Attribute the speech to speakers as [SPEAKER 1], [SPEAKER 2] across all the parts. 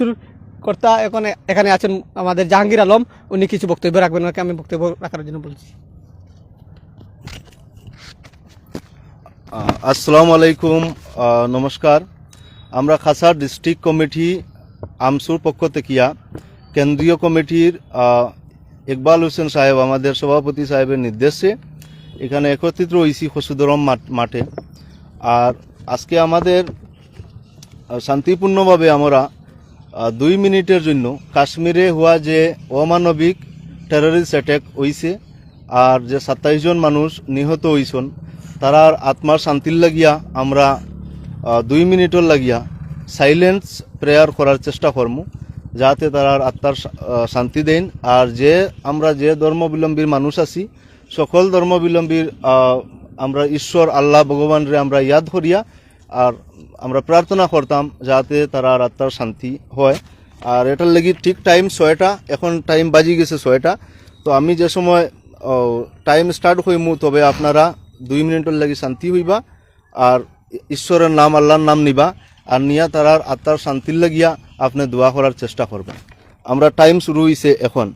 [SPEAKER 1] আমসুর কর্তা এখানে এখানে আছেন আমাদের জাহাঙ্গীর আলম। উনি কিছু বক্তব্য রাখবেন, ওনাকে আমি বক্তব্য রাখার জন্য বলছি।
[SPEAKER 2] আসসালামু আলাইকুম নমস্কার। আমরা খাসার ডিস্ট্রিক্ট কমিটি, আমসুর পক্ষ থেকিয়া কেন্দ্রীয় কমিটির ইকবাল হোসেন সাহেব, আমাদের সভাপতি সাহেবের নির্দেশে এখানে একত্রিত হয়েছি খসুদরম মাঠ- আর আজকে আমাদের শান্তিপূর্ণভাবে আমরা দুই মিনিটের জন্য কাশ্মীরে হওয়া যে অমানবিক টেররিস্ট অ্যাটাক হইছে আর যে সাতাইশ জন মানুষ নিহত হইছেন, তারার আত্মার শান্তির লাগিয়া আমরা দুই মিনিটর লাগিয়া সাইলেন্স প্রেয়ার করার চেষ্টা করব যাতে তারার আত্মার শান্তি দেন। আর যে আমরা যে ধর্মাবলম্বীর মানুষ আছি, সকল ধর্মাবলম্বীর আমরা ঈশ্বর, আল্লাহ, ভগবানরে আমরা ইয়াদ করিয়া আর আমরা প্রার্থনা করতাম যাতে তারার আত্মার শান্তি হয়। আর এটার লাগি ঠিক টাইম ছয়টা, এখন টাইম বাজি গেছে ছয়টা। তো আমি যে সময় টাইম স্টার্ট হইমু, তবে আপনারা দুই মিনিটের লাগি শান্তি হইবা আর ঈশ্বরের নাম, আল্লাহর নাম নিবা আর নিয়া তারার আত্মার শান্তির লাগিয়া আপনি দোয়া করার চেষ্টা করবেন। আমরা টাইম শুরু হইছে এখন।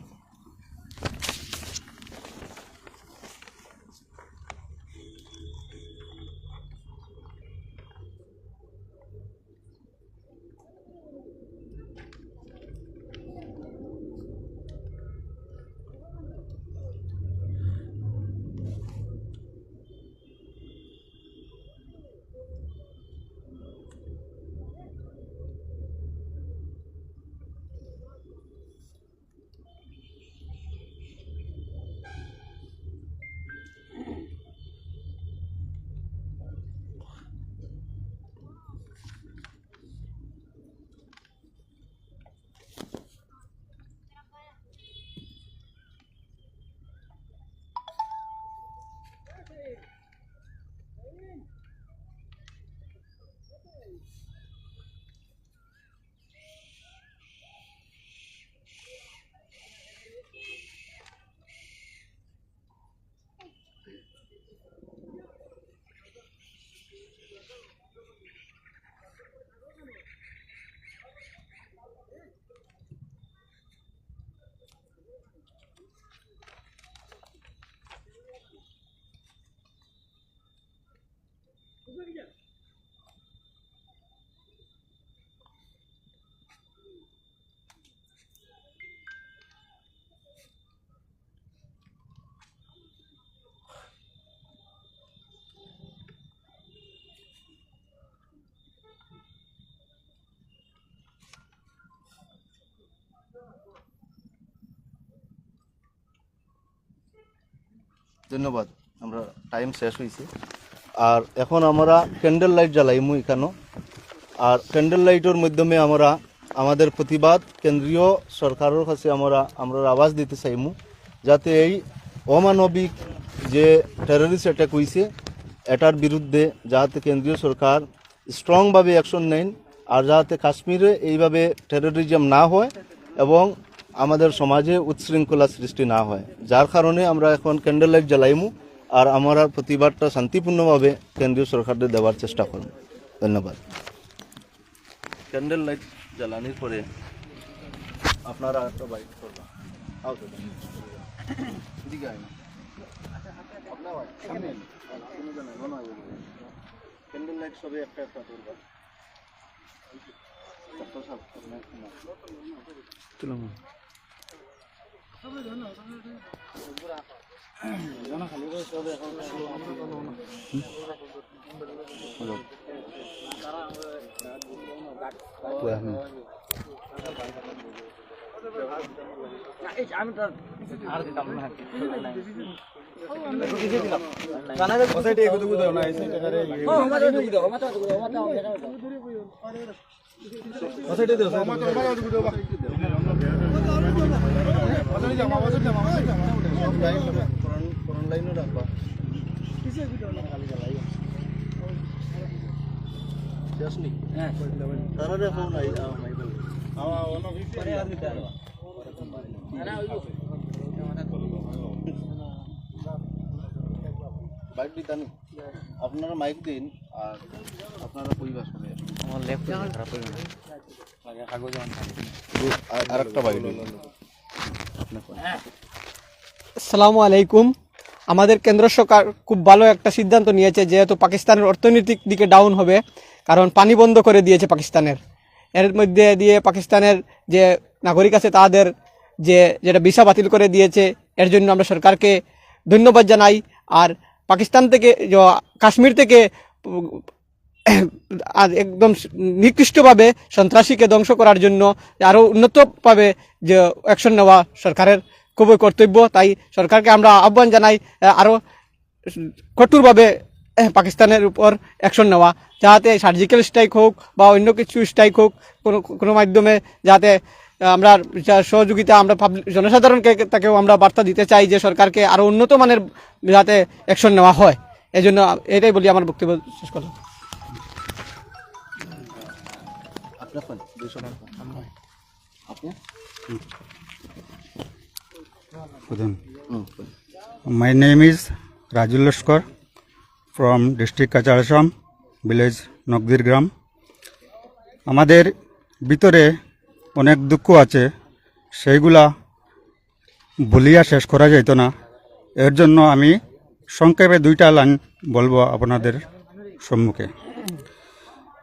[SPEAKER 2] ধন্যবাদ, আমরা টাইম শেষ হয়েছে আর এখন আমরা ক্যান্ডেল লাইট জ্বালাইমু এখানেও। আর ক্যান্ডেল লাইটের মাধ্যমে আমরা আমাদের প্রতিবাদ কেন্দ্রীয় সরকারের কাছে আমরা আমরা আওয়াজ দিতে চাইমু, যাতে এই অমানবিক যে টেররিস্ট অ্যাটাক হয়েছে এটার বিরুদ্ধে যাতে কেন্দ্রীয় সরকার স্ট্রংভাবে অ্যাকশন নেন, আর যাতে কাশ্মীরে এইভাবে টেররিজম না হয়, এবং আমাদের সমাজে উচ্ছৃঙ্খলা সৃষ্টি না হয়। যার কারণে আমরা এখন ক্যান্ডেল লাইট জ্বালাইমু আর আমরা প্রতিবাদটা শান্তিপূর্ণভাবে কেন্দ্রীয় সরকারকে দেওয়ার চেষ্টা করব ধন্যবাদ। ক্যান্ডেল লাইট জ্বালানির পরে আপনারা একটা বাইক করবেন। ক্যান্ডেল লাইট সবে একটা একটা করবা। ডাক্তার সাহেব, আপনার একটু না। সব লাইন কোরআন কোরআন লাইনও রাখবা শেষ নি তারা বাইক দিতানি আপনারা মাইক দিন আর আপনারা কইবা শুনে আর একটা বাইক
[SPEAKER 1] আসসালামু আলাইকুম। আমাদের কেন্দ্র সরকার খুব ভালো একটা সিদ্ধান্ত নিয়েছে যেহেতু পাকিস্তানের অর্থনৈতিক দিকে ডাউন হবে কারণ পানি বন্ধ করে দিয়েছে পাকিস্তানের। এর মধ্যে দিয়ে পাকিস্তানের যে নাগরিক আছে তাদের যে যেটা ভিসা বাতিল করে দিয়েছে এর জন্য আমরা সরকারকে ধন্যবাদ জানাই। আর পাকিস্তান থেকে কাশ্মীর থেকে আর একদম নিকৃষ্টভাবে সন্ত্রাসীকে ধ্বংস করার জন্য আরও উন্নতভাবে যে অ্যাকশন নেওয়া সরকারের খুবই কর্তব্য। তাই সরকারকে আমরা আহ্বান জানাই আরও কঠোরভাবে পাকিস্তানের উপর অ্যাকশন নেওয়া, যাতে সার্জিক্যাল স্ট্রাইক হোক বা অন্য কিছু স্ট্রাইক হোক, কোনো কোনো মাধ্যমে যাতে আমরা সহযোগিতা আমরা জনসাধারণকে তাকেও আমরা বার্তা দিতে চাই যে সরকারকে আরও উন্নত মানের যাতে অ্যাকশন নেওয়া হয়। এই জন্য এটাই বলি আমার বক্তব্য শেষ করলাম।
[SPEAKER 3] Pradhan. My name is Rajul Lashkar from district Kacharasam, village নকদির গ্রাম আমাদের ভিতরে অনেক দুঃখ আছে সেইগুলা বলিয়া শেষ করা যাইত না। এর জন্য আমি সংক্ষেপে দুইটা লাইন বলব আপনাদের সম্মুখে।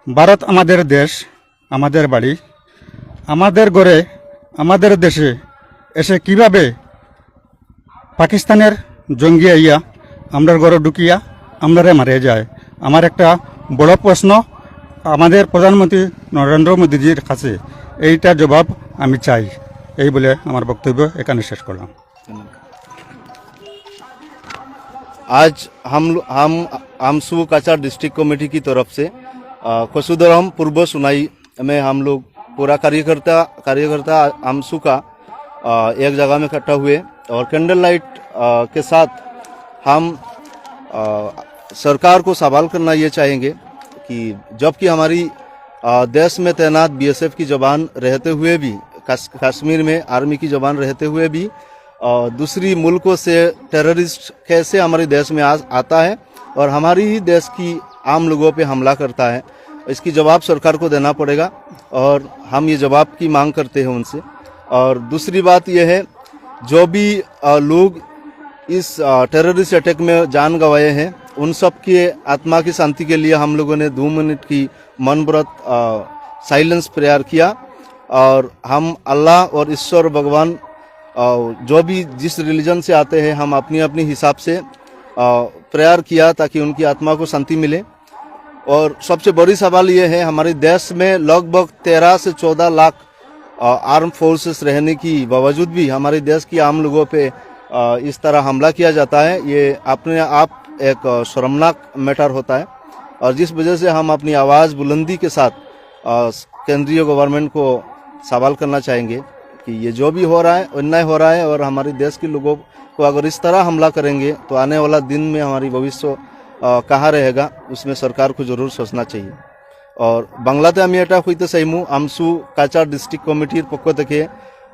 [SPEAKER 3] ভারত আমাদের দেশ আমাদের বাড়ি আমাদের ঘরে আমাদের দেশে এসে কিভাবে পাকিস্তানের জঙ্গি আইয়া আমরার ঘরে ঢুকিয়া আমরারে মারিয়ে যায় আমার একটা বড় প্রশ্ন আমাদের প্রধানমন্ত্রী নরেন্দ্র মোদীজির কাছে এইটার জবাব আমি চাই এই বলে আমার বক্তব্য এখানে শেষ করলাম
[SPEAKER 2] आज हम हम आमसू काचार डिस्ट्रिक्ट कमेटी की तरफ से अ, कसुदरम पूर्व सुनाई में हम लोग पूरा कार्यकर्ता कार्यकर्ता आमसू का एक जगह में इकट्ठा हुए और कैंडल लाइट के साथ हम सरकार को सवाल करना ये चाहेंगे कि जबकि हमारी देश में तैनात बीएसएफ की जवान रहते हुए भी कश्मीर में आर्मी की जवान रहते हुए भी दूसरी मुल्कों से टेररिस्ट कैसे हमारे देश में आ, आता है और हमारी ही देश की आम लोगों पे हमला करता है इसकी जवाब सरकार को देना पड़ेगा और हम ये जवाब की मांग करते हैं उनसे। और दूसरी बात यह है, जो भी लोग इस टेररिस्ट अटैक में जान गंवाए हैं, उन सब के आत्मा की शांति के लिए हम लोगों ने दो मिनट की मन व्रत साइलेंस प्रेयर किया। और हम अल्लाह और ईश्वर भगवान जो भी जिस रिलीजन से आते हैं, हम अपनी अपनी हिसाब से प्रेयर किया ताकि उनकी आत्मा को शांति मिले। और सबसे बड़ी सवाल ये है, हमारे देश में लगभग तेरह से चौदह लाख आर्म फोर्सेस रहने की बावजूद भी हमारे देश की आम लोगों पे इस तरह हमला किया जाता है। ये अपने आप एक शर्मनाक मैटर होता है और जिस वजह से हम अपनी आवाज़ बुलंदी के साथ केंद्रीय गवर्नमेंट को सवाल करना चाहेंगे कि ये जो भी हो रहा है, अन्याय हो रहा है और हमारे देश के लोगों को अगर इस तरह हमला करेंगे तो आने वाला दिन में हमारी भविष्य कहाँ रहेगा उसमें सरकार को जरूर सोचना चाहिए और বাংলাতে আমি এটা হইতে চাইমু আমসু কাচার ডিস্ট্রিক্ট কমিটির পক্ষ থেকে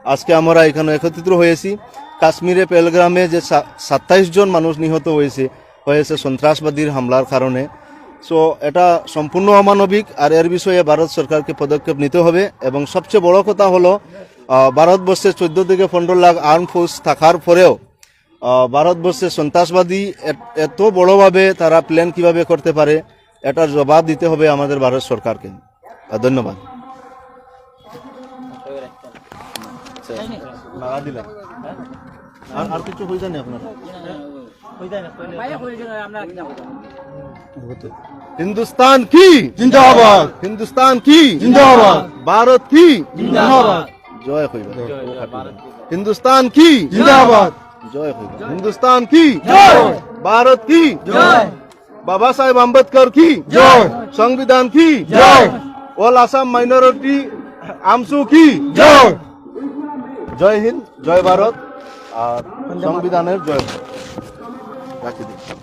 [SPEAKER 2] আজকে আমরা এখানে একত্রিত হয়েছি কাশ্মীরে পেলগ্রামে যে সাতাইশ জন মানুষ নিহত হয়েছে হয়েছে সন্ত্রাসবাদীর হামলার কারণে সো এটা সম্পূর্ণ অমানবিক আর এর বিষয়ে ভারত সরকারকে পদক্ষেপ নিতে হবে এবং সবচেয়ে বড় কথা হলো আহ, ভারতবর্ষে চোদ্দ থেকে পনেরো লাখ আর্ম ফোর্স থাকার পরেও আহ, ভারতবর্ষে সন্ত্রাসবাদী এত- এত বড়ভাবে তারা প্ল্যান কিভাবে করতে পারে এটার জবাব দিতে হবে আমাদের ভারত সরকারকে আহ, ধন্যবাদ আর কিছু হয়ে যায় আপনার हिंदुस्तान की
[SPEAKER 3] जिंदाबाद
[SPEAKER 2] हिंदुस्तान की
[SPEAKER 3] जिंदाबाद
[SPEAKER 2] भारत की
[SPEAKER 3] जिंदाबाद
[SPEAKER 2] जय होइबा हिंदुस्तान की
[SPEAKER 3] जिंदाबाद
[SPEAKER 2] जय होइबा हिंदुस्तान की
[SPEAKER 3] जय
[SPEAKER 2] भारत की
[SPEAKER 3] जय
[SPEAKER 2] बाबा साहेब अम्बेडकर की
[SPEAKER 3] जय
[SPEAKER 2] संविधान की
[SPEAKER 3] जय
[SPEAKER 2] ऑल आसाम माइनॉरिटी आमसू की
[SPEAKER 3] जय
[SPEAKER 2] জয় হিন্দ জয় ভারত আর সংবিধানের জয় ভারত রাখি দিন